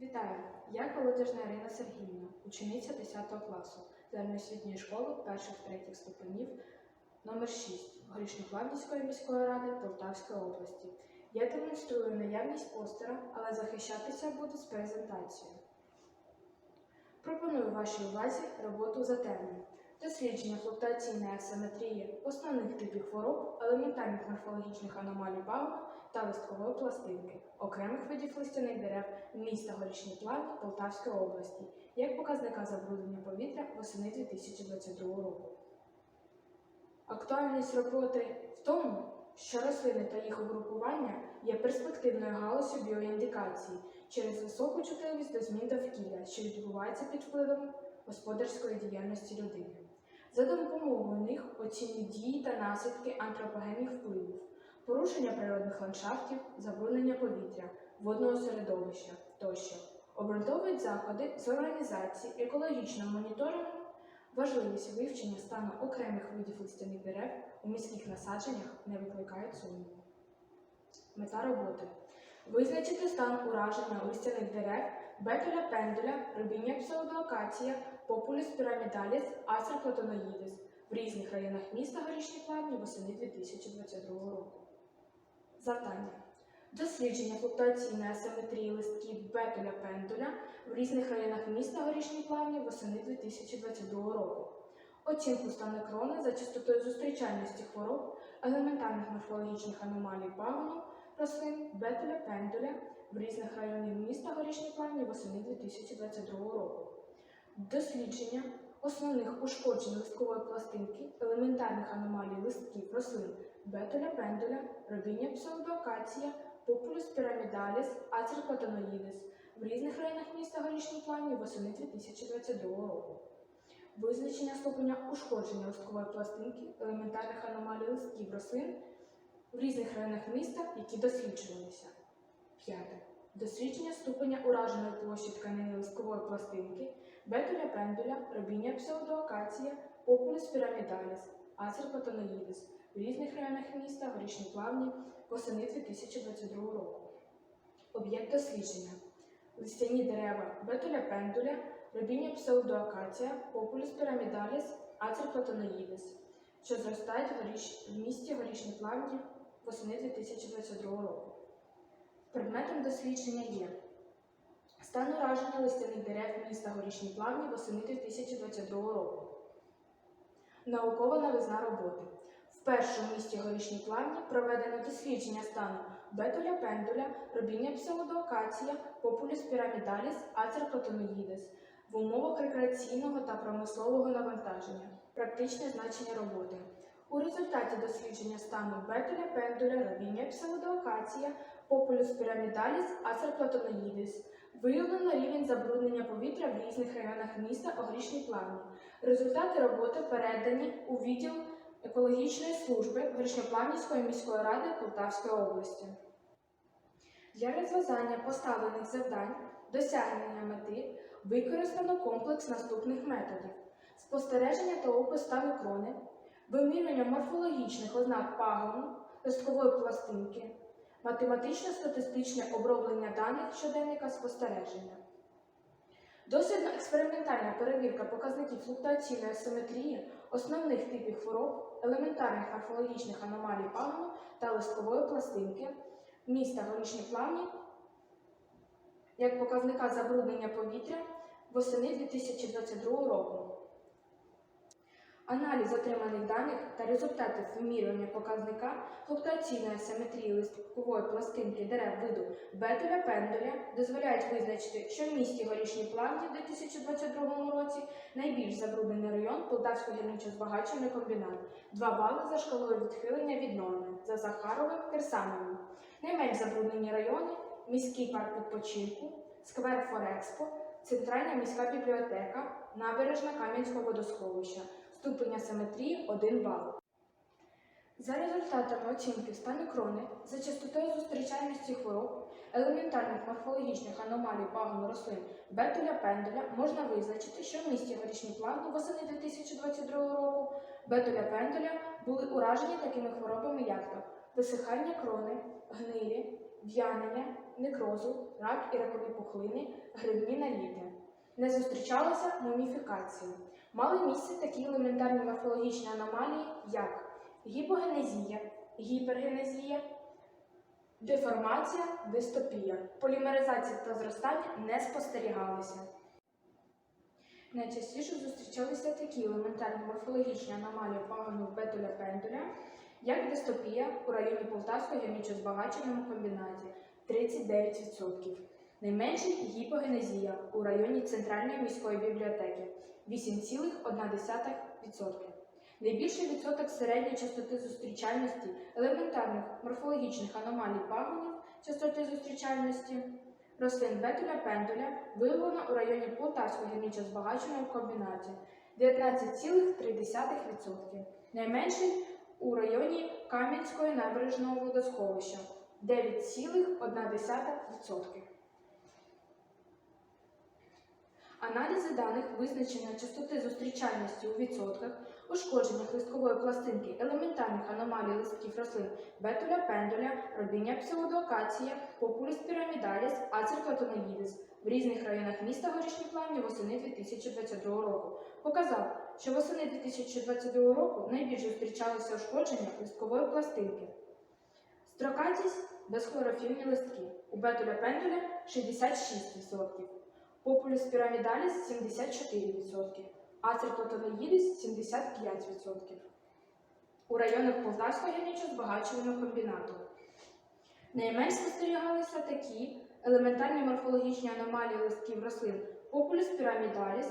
Вітаю! Я Колодяжна Ірина Сергіївна, учениця 10 класу загальноосвітньої школи перших-третіх ступенів номер 6 Горішньоплавнівської міської ради Полтавської області. Я демонструю наявність постера, але захищатися буду з презентацією. Пропоную вашій увазі роботу за темою. Дослідження флуктуаційної асиметрії основних типів хвороб, елементарних морфологічних аномалій пагона та листкової пластинки, окремих видів листяних дерев міста Горішні Плавні Полтавської області, як показника забруднення повітря восени 2022 року. Актуальність роботи в тому, що рослини та їх угрупування є перспективною галузю біоіндикації через високу чутливість до змін довкілля, що відбувається під впливом господарської діяльності людини. За допомогою них оцінюють дії та наслідки антропогенних впливів, порушення природних ландшафтів, забруднення повітря, водного середовища тощо. Обґрунтовують заходи з організації екологічного моніторингу, важливість вивчення стану окремих видів листяних дерев у міських насадженнях не викликають сумніву. Мета роботи визначити стан ураження листяних дерев, бетуля пендуля, рубіння псевдоакація, популюс пірамідаліс, платоноїдис в різних районах міста Горішні Плавні восени 2022 року. Завдання. Дослідження флуктуаційної асиметрії листків бетуля пендуля в різних районах міста Горішні Плавні восени 2022 року. Оцінку стану крони за частотою зустрічальності хвороб, елементарних морфологічних аномалій пагону, рослин бетуля пендуля в різних районах міста Горішні Плавні восени 2022 року. Дослідження основних ушкоджень листкової пластинки, елементарних аномалій листків рослин бетуля пендуля, робіння псевдоакація, популюс пірамідаліс, ацер платоноїдис в різних районах міста Горішні Плавні восени 2022 року. Визначення ступеня ушкодження листкової пластинки, елементарних аномалій листків рослин в різних районах міста, які досліджувалися. П'яте. Дослідження ступеня ураженої площі тканини листкової пластинки, бетуля пендуля, робіння псевдоакація, популюс пірамідаліс, ацер платоноїдис в різних районах міста Горішні Плавні восени 2022 року. Об'єкт дослідження. Листяні дерева бетуля пендуля, робіння псевдоакація, популюс пірамідаліс, ацер платоноїдис, що зростають в місті Горішні Плавні восени 2022 року. Предметом дослідження є стан ураження листяних дерев міста Горішні Плавні восени 2022 року. Наукова новизна роботи. В першому місті Горішні Плавні проведено дослідження стану бетуля пендуля, робіння псевдоакація, популюс пірамідаліс, ацер в умовах рекреаційного та промислового навантаження. Практичне значення роботи. У результаті дослідження стану бетуля пендуля, робіння псевдоакація, популюс пірамідаліс, ацер виявлено рівень забруднення повітря в різних районах міста Огрішні Плавні. Результати роботи передані у відділ екологічної служби Горішньоплавнівської міської ради Полтавської області. Для розв'язання поставлених завдань, досягнення мети використано комплекс наступних методів: спостереження та опис стану крони, вимірювання морфологічних ознак пагону, листкової пластинки, математично-статистичне оброблення даних щоденника спостереження. Дослідно-експериментальна перевірка показників флуктуаційної асиметрії, основних типів хвороб, елементарних морфологічних аномалій пагону та листкової пластинки міста Горішні Плавні як показника забруднення повітря восени 2022 року. Аналіз отриманих даних та результатів вимірювання показника флуктуаційної асиметрії листкової пластинки дерев виду бетуля пендуля дозволяють визначити, що в місті Горішні Плавні в 2022 році найбільш забруднений район Полтавський гірничо-збагачувальний комбінат 2 бали за шкалою відхилення від норми за Захаровим Кирсановим. Найменш забруднені райони міський парк відпочинку, сквер Форекспо, Центральна міська бібліотека, набережна Кам'янського водосховища. Ступень асиметрії 1 бал. За результатами оцінки стану крони за частотою зустрічальності хвороб, елементарних морфологічних аномалій пагону рослин бетуля пендуля можна визначити, що в місті Горішні Плавні восени 2022 року бетуля пендуля були уражені такими хворобами, як то висихання крони, гнилі, в'янення, некрозу, рак і ракові пухлини, грибні наліти. Не зустрічалася муміфікація. Мали місце такі елементарні морфологічні аномалії, як гіпогенезія, гіпергенезія, деформація, дистопія. Полімеризація та зростання не спостерігалися. Найчастіше зустрічалися такі елементарні морфологічні аномалії пагонів бетуля пендуля, як дистопія у районі Полтавського гемічозбагаченому комбінаті 39%. Найменший гіпогенезія у районі Центральної міської бібліотеки 8,1%. Найбільший відсоток середньої частоти зустрічальності елементарних морфологічних аномалій пагонів частоти зустрічальності рослин бетуля пендуля виявлено у районі Полтавського гірничо-збагаченого комбінаті 19,3%. Найменший у районі Кам'янського набережного водосховища 9,1%. Аналізи даних визначення частоти зустрічальності у відсотках, ушкодженнях листкової пластинки, елементарних аномалій листків рослин бетуля пендуля, робіння псевдоакація, популіс пірамідаліс, ацеркотонеїдис в різних районах міста Горішні Плавні восени 2022 року показав, що восени 2022 року найбільш зустрічалися ушкодження листкової пластинки. Строкатість безхлорофільні листки. У бетуля пендуля 66%. Популюс пірамідаліс 74%, ацерплатонеїдис 75%. У районах Полтавського гірничо-збагачувального комбінату. Найменш спостерігалися такі елементарні морфологічні аномалії листків рослин Популюс пірамідаліс,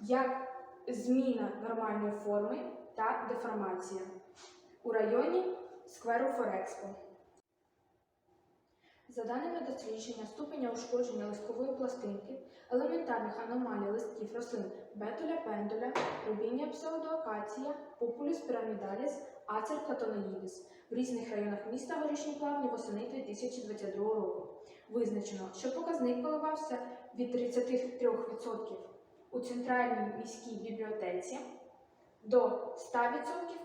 як зміна нормальної форми та деформація. У районі скверу Форекспо. За даними дослідження ступеня ушкодження листкової пластинки, елементарних аномалій листків рослин бетуля пендуля, рубіння псевдоакація, популюс пірамідаліс, ацер платоноїдис в різних районах міста Горішні Плавні восени 2022 року. Визначено, що показник коливався від 33% у центральній міській бібліотеці до 100%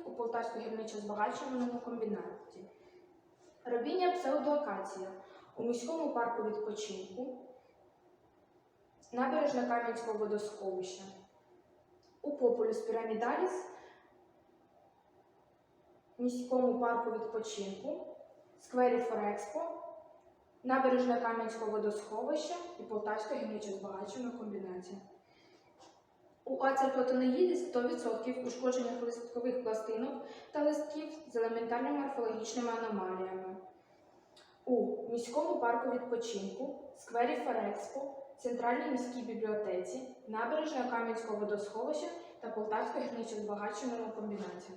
у Полтавському гірничо-збагачувальному комбінаті. Робіння псевдоакація у міському парку відпочинку, набережна Кам'янського водосховища, у Популюс Пірамідаліс, міському парку відпочинку, сквері Форекспо, набережна Кам'янського водосховища і Полтавського гірничо-збагачувального комбінації. У ацерплатонеїді 100% ушкоджених листкових пластинок та листків з елементарними морфологічними аномаліями. У міському парку відпочинку, сквері Ферекспо, Центральній міській бібліотеці, набережна Кам'янського водосховища та Полтавського гірничо-збагачувальному комбінаті.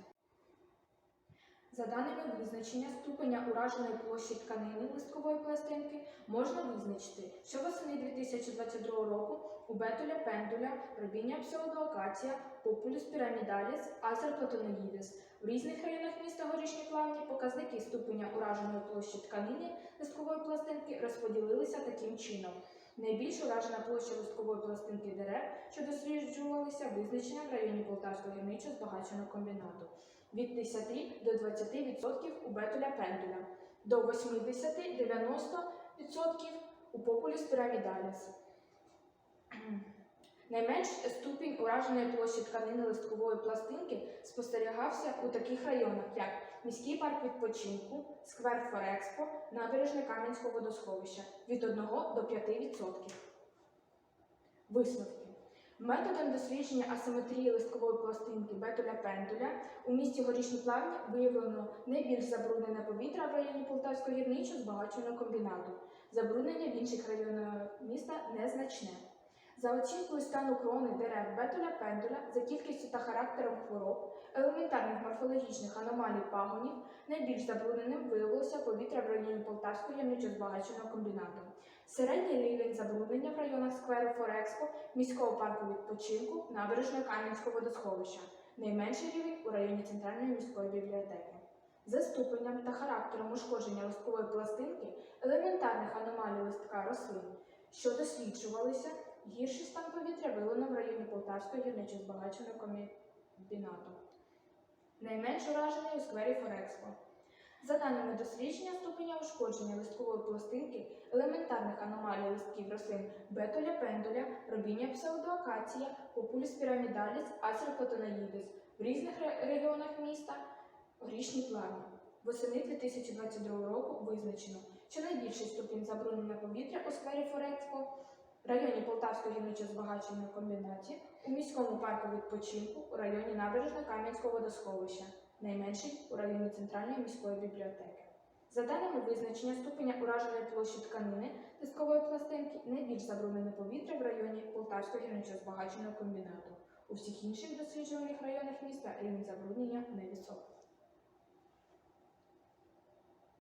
За даними визначення ступеня ураженої площі тканини листкової пластинки можна визначити, що восени 2022 року у бетуля пендуля, робіння псевдоакація, популюс пірамідаліс, азерплатоноїдис в різних районах міста Горішні Плавні показники ступеня ураженої площі тканини листкової пластинки розподілилися таким чином. Найбільш уражена площа листкової пластинки дерев, що досліджувалися визначенням в районі Полтавського гірничо збагаченого комбінату від 10 до 20% у бетуля пендуля, до 80-90% у популюс пірамідаліс. Найменш ступінь ураженої площі тканини листкової пластинки спостерігався у таких районах, як міський парк відпочинку, сквер Форекспо, набережне Кам'янського водосховища від 1 до 5%. Висновки. Методом дослідження асиметрії листкової пластинки бетуля пендуля у місті Горішні Плавні виявлено найбільш забруднене повітря в районі Полтавського гірничо збагаченого комбінату. Забруднення в інших районах міста незначне. За оцінкою стану крони дерев бетуля пендуля за кількістю та характером хвороб, елементарних морфологічних аномалій пагонів, найбільш забрудненим виявилося повітря в районі Полтавського гірничо-збагаченого комбінату. Середній рівень забруднення в районах скверу Форекспо, міського парку відпочинку, набережного Кам'янського водосховища. Найменший рівень у районі Центральної міської бібліотеки. За ступенем та характером ушкодження листкової пластинки, елементарних аномалій листка рослин, що досліджувалися, гірший стан повітря виявлено в районі Полтавського гірничо-збагаченого комбінату. Найменш уражений у сквері Форекспо. За даними дослідження ступеня ушкодження листкової пластинки, елементарних аномалій листків рослин бетоля пендуля, робіння псевдоакація, популіс пірамідаліс, ацеркотонаїдис в різних регіонах міста горішні плавні. Восени 2022 року визначено, що найбільший ступінь забруднення повітря у сквері Форекспо, районі Полтавського гірничо-збагачувального комбінаті, у міському парку відпочинку, у районі набережно-Кам'янського водосховища, найменший у районі Центральної міської бібліотеки. За даними визначення ступеня ураженої площі тканини листкової пластинки, найбільш забруднене повітря в районі Полтавського гірничо-збагачувального комбінату. У всіх інших досліджуваних районах міста рівень забруднення невисокий.